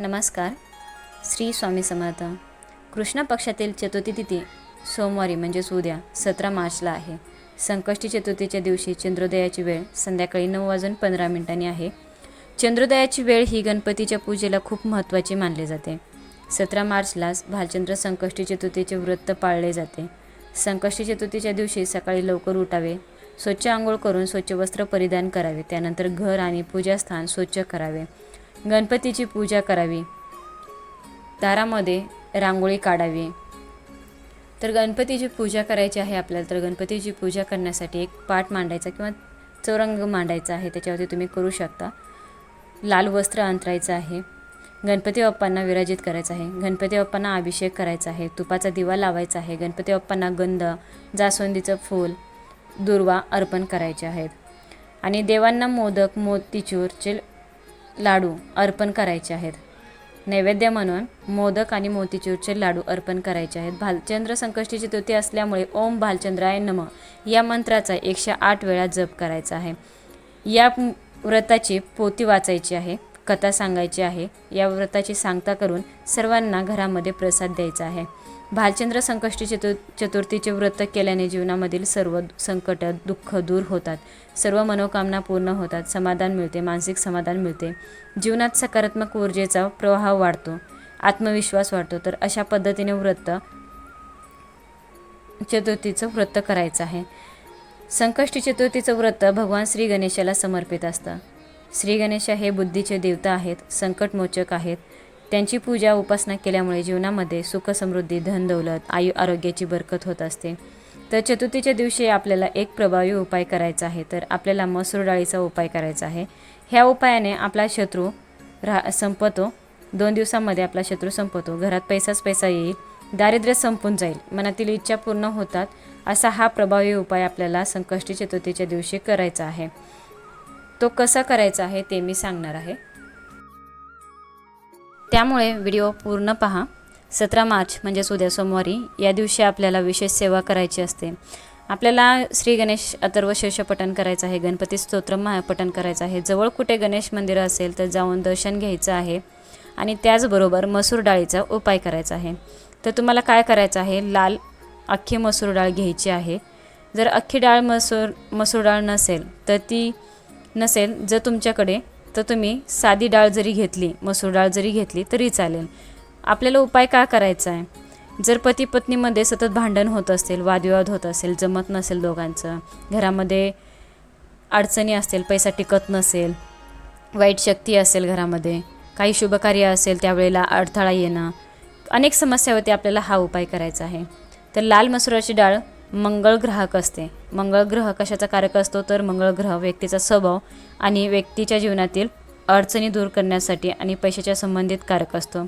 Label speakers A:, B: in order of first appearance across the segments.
A: नमस्कार. श्री स्वामी समर्थ. कृष्ण पक्षातील चतुर्थी तिथी सोमवारी म्हणजेच उद्या सतरा मार्चला आहे. संकष्टी चतुर्थीच्या दिवशी चंद्रोदयाची वेळ संध्याकाळी नऊ वाजून पंधरा मिनिटांनी आहे. चंद्रोदयाची वेळ ही गणपतीच्या पूजेला खूप महत्त्वाची मानली जाते. सतरा मार्चलाच भालचंद्र संकष्टी चतुर्थीचे व्रत पाळले जाते. संकष्टी चतुर्थीच्या दिवशी सकाळी लवकर उठावे स्वच्छ आंघोळ करून स्वच्छ वस्त्र परिधान करावे त्यानंतर घर आणि पूजास्थान स्वच्छ करावे. गणपतीची पूजा करावी. दारामध्ये रांगोळी काढावी. तर गणपतीची पूजा करायची आहे आपल्याला तर गणपतीची पूजा करण्यासाठी एक पाट मांडायचा किंवा चौरंग मांडायचा आहे त्याच्यावरती तुम्ही करू शकता. लाल वस्त्र अंतरायचं आहे. गणपती बाप्पांना विराजित करायचं आहे. गणपती बाप्पांना अभिषेक करायचा आहे. तुपाचा दिवा लावायचा आहे. गणपती बाप्पांना गंध जास्वंदीचं फूल दुर्वा अर्पण करायचे आहेत. आणि देवांना मोदक मोतीचूरचे लाडू अर्पण करायचे आहेत. नैवेद्य म्हणून मोदक आणि मोतीचूरचे लाडू अर्पण करायचे आहेत. भालचंद्र संकष्टी चतुर्थी असल्यामुळे ओम भालचंद्राय नम या मंत्राचा एकशे आठ वेळा जप करायचा आहे. या व्रताची पोती वाचायची आहे कथा सांगायची आहे. या व्रताची सांगता करून सर्वांना घरामध्ये प्रसाद द्यायचा आहे. भालचंद्र संकष्टी चतुर चतुर्थीचे व्रत केल्याने जीवनामधील सर्व संकट दुःख दूर होतात. सर्व मनोकामना पूर्ण होतात. समाधान मिळते. मानसिक समाधान मिळते. जीवनात सकारात्मक ऊर्जेचा प्रवाह वाढतो. आत्मविश्वास वाढतो. तर अशा पद्धतीने व्रत चतुर्थीचं व्रत करायचं आहे. संकष्टी चतुर्थीचं व्रत भगवान श्री गणेशाला समर्पित असतं. श्री गणेश हे बुद्धीचे देवता आहेत. संकटमोचक आहेत. त्यांची पूजा उपासना केल्यामुळे जीवनामध्ये सुख समृद्धी धनदौलत आयु आरोग्याची बरकत होत असते. तर चतुर्थीच्या दिवशी आपल्याला एक प्रभावी उपाय करायचा आहे. तर आपल्याला मसूर डाळीचा उपाय करायचा आहे. ह्या उपायाने आपला शत्रू रा संपतो. दोन दिवसामध्ये आपला शत्रू संपतो. घरात पैसाच पैसा येईल. दारिद्र्य संपून जाईल. मनातील इच्छा पूर्ण होतात असा हा प्रभावी उपाय आपल्याला संकष्टी चतुर्थीच्या दिवशी करायचा आहे. तो कसा करायचा आहे ते मी सांगणार आहे. त्यामुळे व्हिडिओ पूर्ण पहा. सतरा मार्च म्हणजेच उद्या सोमवारी या दिवशी आपल्याला विशेष सेवा करायची असते. आपल्याला श्री गणेश अथर्व शीर्ष पठण करायचं आहे गणपती स्तोत्र महा पठण करायचं आहे. जवळ कुठे गणेश मंदिर असेल तर जाऊन दर्शन घ्यायचं आहे. आणि त्याचबरोबर मसूर डाळीचा उपाय करायचा आहे. तर तुम्हाला काय करायचं आहे? लाल अख्खी मसूर डाळ घ्यायची आहे. जर अख्खी डाळ मसूर मसूर डाळ नसेल तर ती नसेल जर तुमच्याकडे तर तुम्ही साधी डाळ जरी घेतली मसूर डाळ जरी घेतली तरी चालेल. आपल्याला उपाय का करायचा आहे? जर पती पत्नीमध्ये सतत भांडण होत असेल वादविवाद होत असेल जमत नसेल दोघांचं घरामध्ये अडचणी असतील पैसा टिकत नसेल वाईट शक्ती असेल घरामध्ये काही शुभकार्य असेल त्यावेळेला अडथळा येणं अनेक समस्यावरती आपल्याला हा उपाय करायचा आहे. तर लाल मसुराची डाळ मंगळ ग्राहक असते. मंगळ ग्रह कशाचा कारक असतो? तर मंगळ ग्रह व्यक्तीचा स्वभाव आणि व्यक्तीच्या जीवनातील अडचणी दूर करण्यासाठी आणि पैशाच्या संबंधित कारक असतो.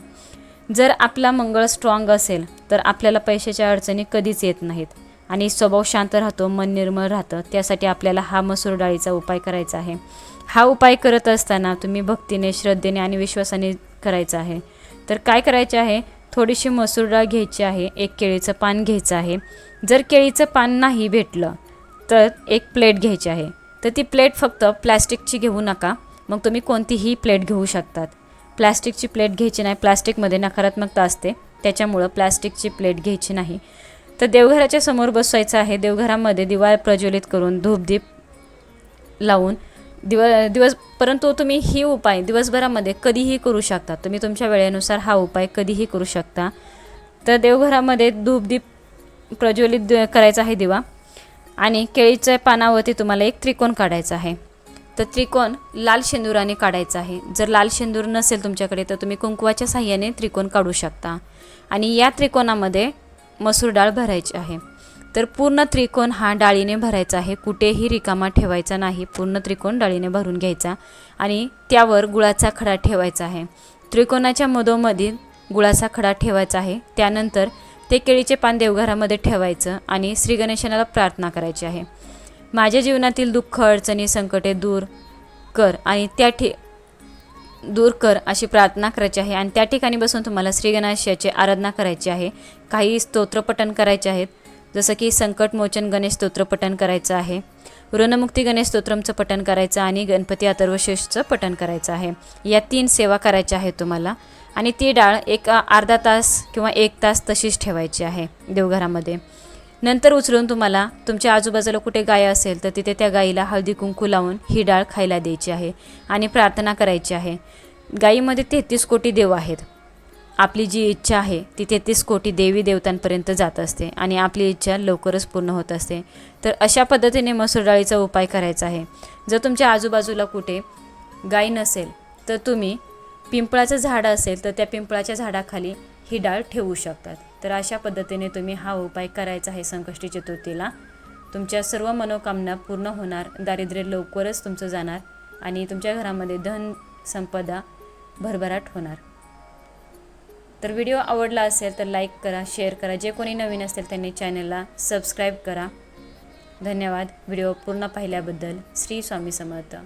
A: जर आपला मंगळ स्ट्रॉंग असेल तर आपल्याला पैशाच्या अडचणी कधीच येत नाहीत. आणि स्वभाव शांत राहतो मन निर्मळ राहतं त्यासाठी आपल्याला हा मसूर डाळीचा उपाय करायचा आहे. हा उपाय करत असताना तुम्ही भक्तीने श्रद्धेने आणि विश्वासाने करायचा आहे. तर काय करायचे आहे? थोडीशी मसूर डाळ घ्यायची आहे एक केळीचं पान घ्यायचं आहे. जर केळीचं पान नाही भेटलं तर एक प्लेट घ्यायची आहे. तर ती प्लेट फक्त प्लॅस्टिकची घेऊ नका. मग तुम्ही कोणतीही प्लेट घेऊ शकतात. प्लॅस्टिकची प्लेट घ्यायची नाही प्लॅस्टिकमध्ये नकारात्मकता असते. त्याच्यामुळं प्लॅस्टिकची प्लेट घ्यायची नाही. तर देवघराच्या समोर बसवायचं आहे. देवघरामध्ये दिवाळ प्रज्वलित करून धूपदीप लावून दिव दिवस परंतु तुम्ही ही उपाय दिवसभरामध्ये कधीही करू शकता. तुम्ही तुमच्या वेळेनुसार हा उपाय कधीही करू शकता. तर देवघरामध्ये धूपदीप प्रज्वलित करायचा आहे दिवा. आणि केळीच्या पानावरती तुम्हाला एक त्रिकोण काढायचा आहे. तर त्रिकोण लाल शेंदुराने काढायचा आहे. जर लाल शेंदूर नसेल तुमच्याकडे तर तुम्ही कुंकवाच्या साह्याने त्रिकोण काढू शकता. आणि या त्रिकोणामध्ये मसूर डाळ भरायची आहे. तर पूर्ण त्रिकोण हा डाळीने भरायचा आहे. कुठेही रिकामा ठेवायचा नाही. पूर्ण त्रिकोण डाळीने भरून घ्यायचा आणि त्यावर गुळाचा खडा ठेवायचा आहे. त्रिकोणाच्या मधोमधील गुळाचा खडा ठेवायचा आहे. त्यानंतर ते केळीचे पान देवघरामध्ये ठेवायचं आणि श्रीगणेशाला प्रार्थना करायची आहे. माझ्या जीवनातील दुःख अडचणी संकटे दूर कर आणि त्या ठे दूर कर अशी प्रार्थना करायची आहे. आणि त्या ठिकाणी बसून तुम्हाला श्रीगणेशाची आराधना करायची आहे. काही स्तोत्रपठण करायचे आहेत. जसं की संकटमोचन गणेश स्तोत्र पठण करायचं आहे. ऋणमुक्ती गणेश स्तोत्रमचं पठण करायचं आणि गणपती अथर्वशेषचं पठण करायचं आहे. या तीन सेवा करायच्या आहेत तुम्हाला. आणि ती डाळ एक अर्धा तास किंवा एक तास तशीच ठेवायची आहे देवघरामध्ये. नंतर उचलून तुम्हाला तुमच्या आजूबाजूला कुठे गाय असेल तर तिथे त्या गाईला हळदी कुंकू लावून ही डाळ खायला द्यायची आहे आणि प्रार्थना करायची आहे. गाईमध्ये तेहतीस कोटी देव आहेत. आपली जी इच्छा आहे ती तेहतीस कोटी देवी देवतांपर्यंत जात असते आणि आपली इच्छा लवकरच पूर्ण होत असते. तर अशा पद्धतीने मसूर डाळीचा उपाय करायचा आहे. जर तुमच्या आजूबाजूला कुठे गाय नसेल तर तुम्ही पिंपळाचं झाड असेल तर त्या पिंपळाच्या झाडाखाली ही डाळ ठेवू शकतात. तर अशा पद्धतीने तुम्ही हा उपाय करायचा आहे संकष्टी चतुर्थीला. तुमच्या सर्व मनोकामना पूर्ण होणार दारिद्र्य लवकरच तुमचं जाणार आणि तुमच्या घरामध्ये धन संपदा भरभराट होणार. तर व्हिडिओ आवडला असेल तर लाईक करा शेअर करा. जे कोणी नवीन असेल त्यांनी चॅनलला सबस्क्राईब करा. धन्यवाद. व्हिडिओ पूर्ण पाहिल्याबद्दल श्री स्वामी समर्थ.